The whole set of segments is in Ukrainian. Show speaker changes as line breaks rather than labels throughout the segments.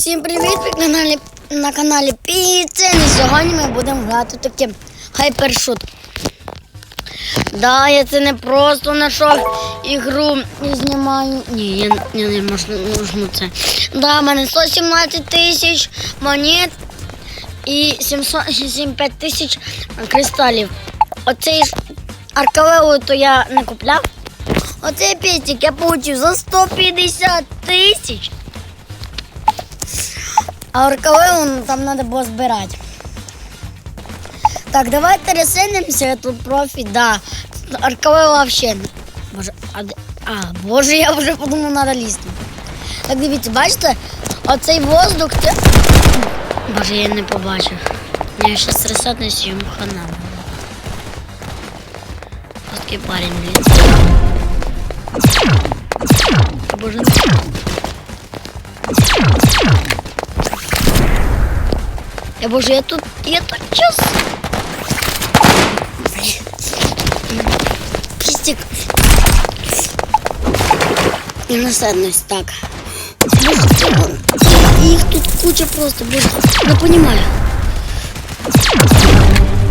Всім привіт! Ви на каналі, на каналі Піцин. І сьогодні ми будемо грати таке хайпершут. Да, я це не просто знайшов ігру і знімаю. Ні, я, я не можу, це. Да, в мене 117 тисяч монет і 775 тисяч кристалів. Оцей ж то я не купляв. Оцей пістик я получив за 150 тисяч. А аркалеун там треба було збирати. Так, давайте ресенемося, тут профі, да. Аркалеу вообще. Боже, а, а, боже, я вже подумав, треба лізти. Так, дивіться, бачите, оцей воздух, це... Боже, я не побачив. Я зараз ресетнусь йому хана. Жорсткий парень, блін. Боже, Я боже, я тут, я тут час. Пістик. І насадність, так. Боже, це вон. Їх тут куча просто, боже, не понимаю.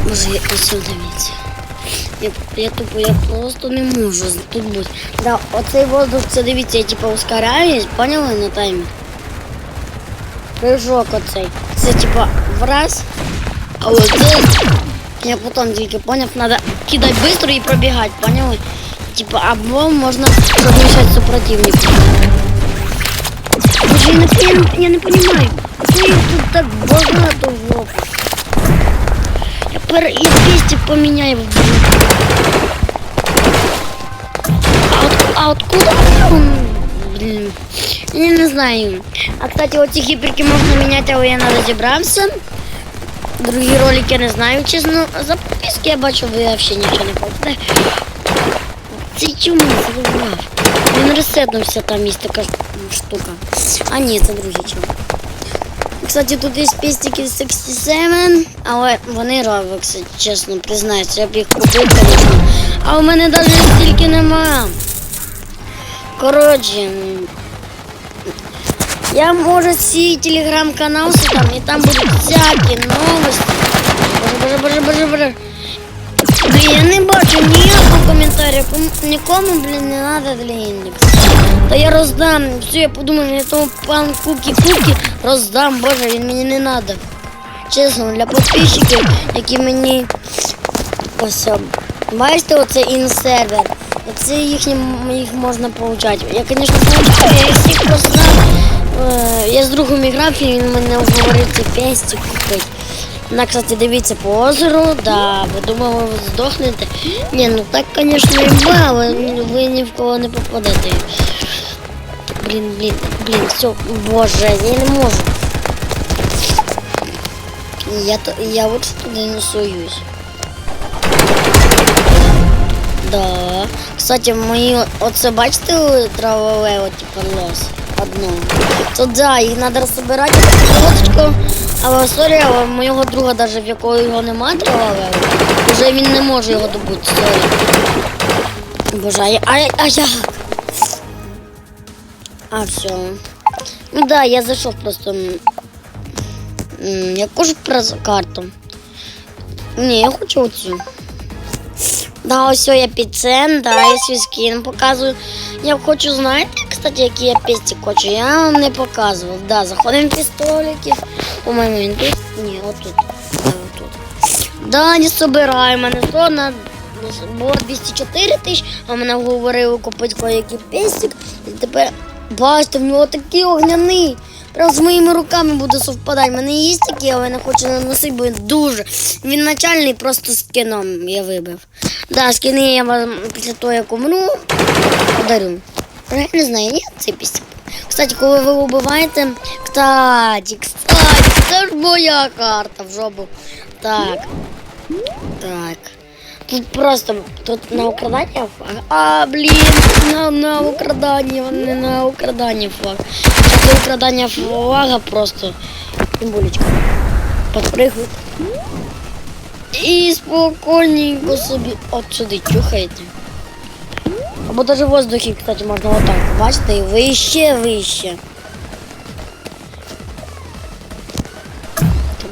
Боже, я ось дивіться. Я, я тупо, я просто не можу тут бути. Да, оцей воздух, це дивіться, я типа ускоряюсь, поняли на таймі? Прыжок оцей. Це типа враз. А от це я потім тільки поняв, треба кидати швидко і пробігати, поняли? Типа або можна розміщати супротивника. Я не, я я не понимаю. Що їх тут так багато в? Я пер і 200 поміняю. А от, а откуда он, блин, я не знаю. А, кстати, вот эти гиперки можно менять, але я не розібрався. Другі ролики я не знаю, чесно. За подписки я бачу, ви вообще нічого не попаде. Це чому забував? Він ресетнувся, там є така штука. А ні, це другий чому. Кстати, тут є пістики 67, але вони робокси, чесно признаюся, я б їх купив, звісно. А у мене навіть стільки нема. Коротше, я можу свій телеграм-канал там, і там будуть всякі новості. Боже, боже, боже, боже, боже. Блін, я не бачу ніякого коментаря. Кому- Нікому, блін, не треба для індексу. Та я роздам. Все, я подумав, я тому пан Кукі-Кукі роздам. Боже, він мені не треба. Чесно, для підписчиків, які мені ось. Бачите, оце інсервер. Оце їхні їх можна получати. Я, звісно, получаю, я їх всіх просто знав. Е, Я з другом грав, і він мене говорив ці песті купити. На, кстати, дивіться по озеру, да, ви думали, ви здохнете. Ні, ну так, звісно, і але ви ні в кого не попадете. Блін, блін, блін, все, боже, я не можу. Я, я от туди не суюсь. Да. Кстати, мої, оце бачите травове, от, типа лос. Одну. То да, їх треба розбирати лодочку. Але сорі, але моєго друга, навіть в якого його немає травове, вже він не може його добути, сорі. Боже, а, я- а, я- як? А, все. Ну да, я зайшов просто. ж про карту? Ні, я хочу оцю. Да, ось я піцен, да, я свій скін показую. Я хочу, знаєте, кстати, які я песті хочу. Я вам не показував. Да, заходимо в пістолики. По-моєму, він тут. Ні, отут. Да, отут. Да, не собираю, мене зона було 204 тисячі, а мене говорили купити кое-який пестик. І тепер, бачите, в нього такий огняний. Прям з моїми руками буде совпадати. У мене є такі, але я не хочу наносити, бо він дуже. Він начальний просто скином я вибив. Да, скини я вам після того, як умру, подарю. Я не знаю, ні, це пісня. Кстати, коли ви вбиваєте, кстати, кстати, це ж моя карта в жопу. Так. Так. Тут просто тут на украдання флаг. А, блін, на, на украдання, не на украдання флаг. Це украдання флага просто. Булечка. Подпригуй. І спокійненько собі от сюди чухаєте. Або навіть в воздухі, кстати, можна отак. Бачите, і вище, вище.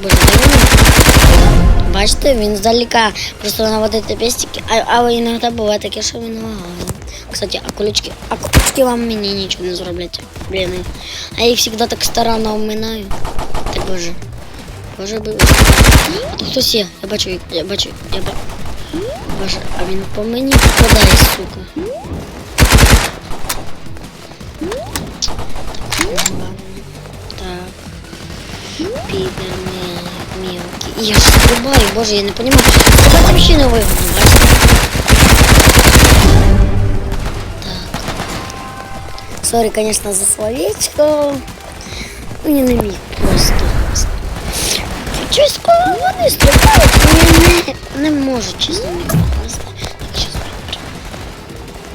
Боже, де він? Бачите, він здалека просто наводить пестики, а, але іноді буває таке, що він лагає. Кстати, а колючки, а колючки вам мені нічого не зроблять. Блін. А я їх завжди так старанно обминаю. Так боже. Боже би. А тут хтось є. Я бачу, я бачу, я бачу. Боже, а він по мені попадає, сука. Так. Підер мел- мелкий. Я ж стрибаю, боже, я не понимаю. Стрибати вообще не вигодно, бачите? Так. Сорі, конечно, за словечко. Ну, не міг просто. Щось коли вони стрибають, я не, не можу, чесно, не попасти. Так, щас виберу.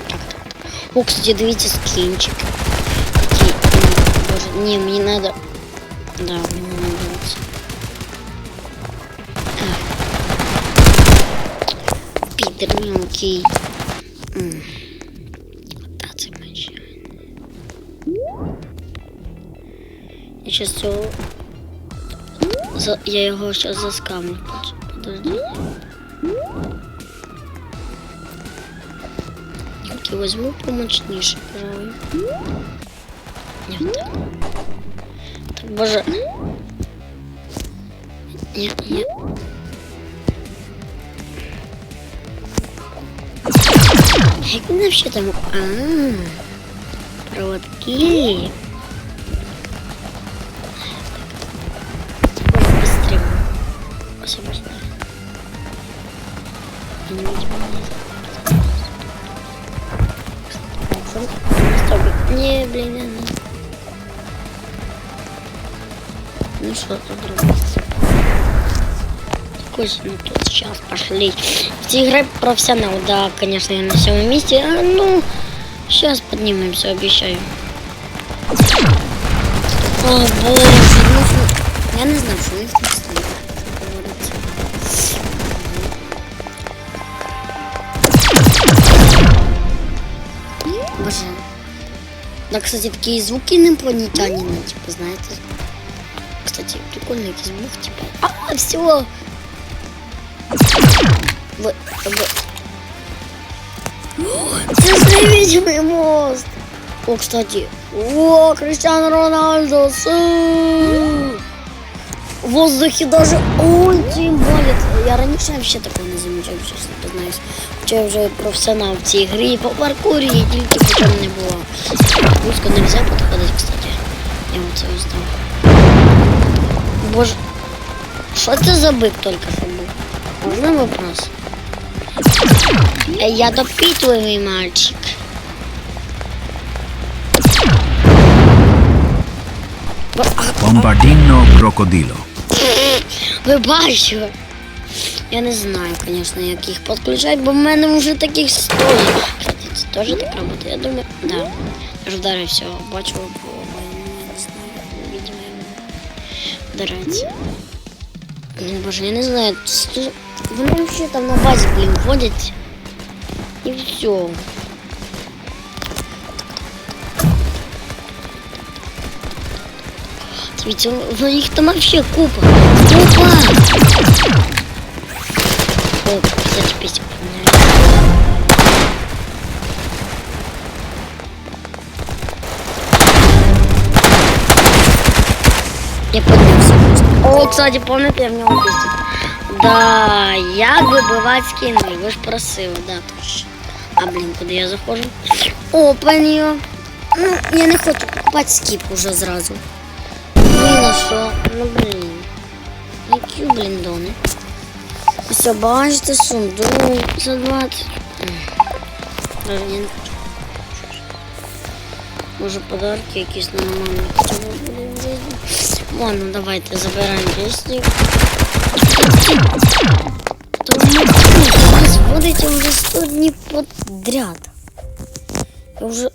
Так, так, так. О, кстати, дивіться скінчик. Такий, м, боже, ні, мені надо... Да, мені надо оце. А. Підер мелкий. М. Та це менше. Я щас цього... За... Я його щас заскамлю. Под- Подожди. Тільки возьму помощніше, пожалуй. Ні, так. Так, боже. Ні. Як він вообще там? А, проводки. Не блин, не. Ну что тут другое? Какой ну тут сейчас пошли. Эти игры профессионал, да, конечно, я на всем месте. А, ну, сейчас поднимемся, обещаю. О, боже, ну, я не знаю, что Да, кстати, такие звуки инопланетянина, типа, знаете. Кстати, прикольный звук, типа. А, все. В, в... О, Це ж невидимый мост. О, кстати. О, Криштиану Рональдо. Су. В воздухе даже очень болит. Я раніше вообще такого не замічав, чесно признаюсь. Хоча я вже професіонал в цій грі по паркурі, і тільки потім не було. Близько нельзя підходити, кстати. Я вот оце узнав. Боже, що це за бик тільки що був? Можна вопрос? Е, Я допитливий мальчик. Бо- а,
Bombardino crocodilo.
Ви бачили? Я не знаю, звісно, як їх підключати, бо в мене вже таких стоїть. Це теж так працює, я думаю, да. Я ж вдарився, бачу, бо я не знаю, видимо, вдарається. Боже, я не знаю, вони взагалі там на базі, блін, ходять. І все. Дивіться, в їх там вообще купа. Купа! О, кстати, песик. Я поднялся. О, кстати, помните, я в нього пістик. Да, як вибивати скини, ви ж просили, да, точно. А, блін, куди я заходжу? О, панію. Ну, я не хочу купати скіп уже зразу. Блін, що? Ну, блін. Які, блін, дони. Все, бачите, сундук за 20. М. Даже я не хочу. Може подарки якісь нормальні. Ладно, давайте забираємо пісні. Тому ви зводите вже 100 днів подряд. Я вже...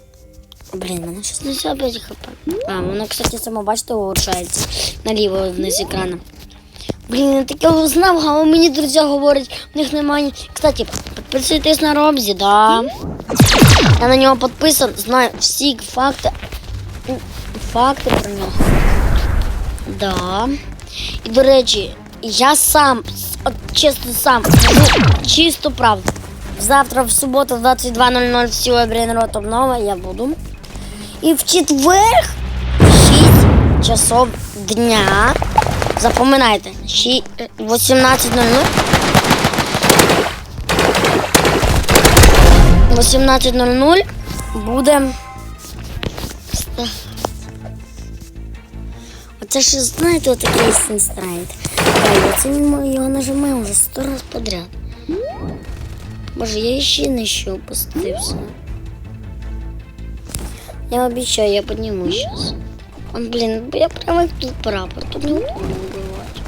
Блін, мене щось не все опять хп. А, воно, кстати, само, бачите, улучшається. Наліво вниз екрана. Блін, я таке знав, а мені друзі говорять, в них немає. Кстати, підписуйтесь на Робзі, да. Я на нього підписан, знаю всі факти. Факти про нього. Да. І до речі, я сам, от чесно сам, чисту правду. Завтра в суботу в 22.00 всі обрій народ обнова я буду. І в четверг в 6 часов дня. Запам'ятайте, е, 18.00. 18.00 буде. Оце ж, знаєте, отакий синстрайт. Це ми його нажимаємо вже сто раз подряд. Боже, я ще не що опустився. Я обіцяю, я підніму зараз. Он, блін, я прямо тут прапор, тут не удобно вбивати.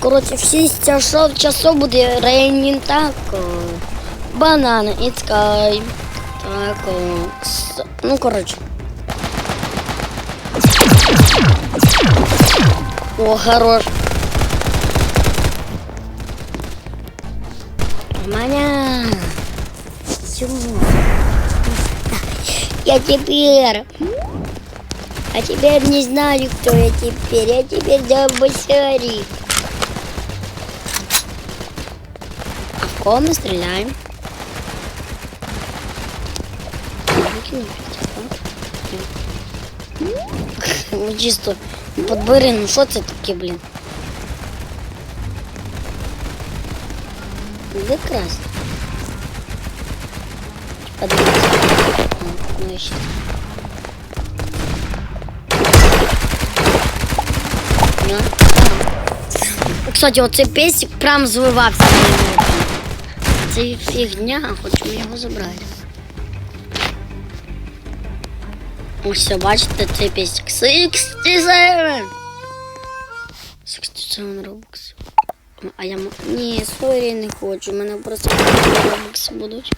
Коротше, в 6 часов, часов буде рейнін тако. Банан і скай. Тако. С- Ну, коротше. О, хорош. Маня. Всё. Я теперь. А теперь не знаю, кто я теперь. Я теперь Дабасарик. А в кого мы стреляем? Ну, Чисто подбери, ну що це таке, блін? Прекрасно. Ну. Кстати, оцей песик прям звивався. Це фігня, хочемо його забрати. Ось все, бачите, цей песик. 67! 67 робокс. А я Ні, сорі, не хочу. У мене просто робокси будуть.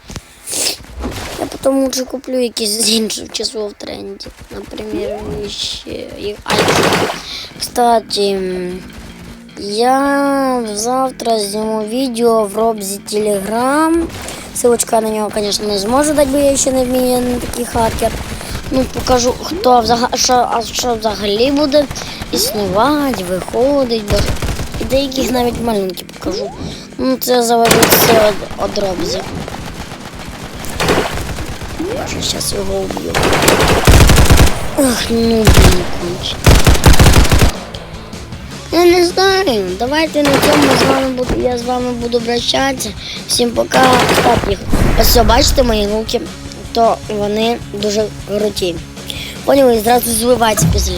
Я потім лучше куплю якісь з інших часов в тренді. Наприклад, ще. кстати, я завтра зніму відео в Робзі Telegram. Ссылочка на нього, звісно, не зможу дати, бо я ще не вмію, не такий хакер. Ну, покажу, хто взагалі, що, а що взагалі буде існувати, виходить. І деяких навіть малюнки покажу. Ну, це заводить все од, од Вже зараз його уб'ю. Ах, ну блін, конче. Я не знаю. Давайте на цьому з вами буду. Я з вами буду прощатися. Всім пока. Кстати, ось бачите мої руки, то вони дуже круті. Поняли, зразу звиваються після.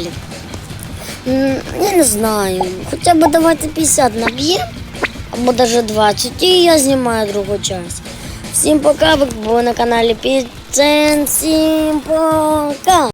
Я не знаю. Хоча б давайте 50 наб'ємо, або навіть 20, і я знімаю другу часть. Всім пока, ви були на каналі Піцен. Всім пока!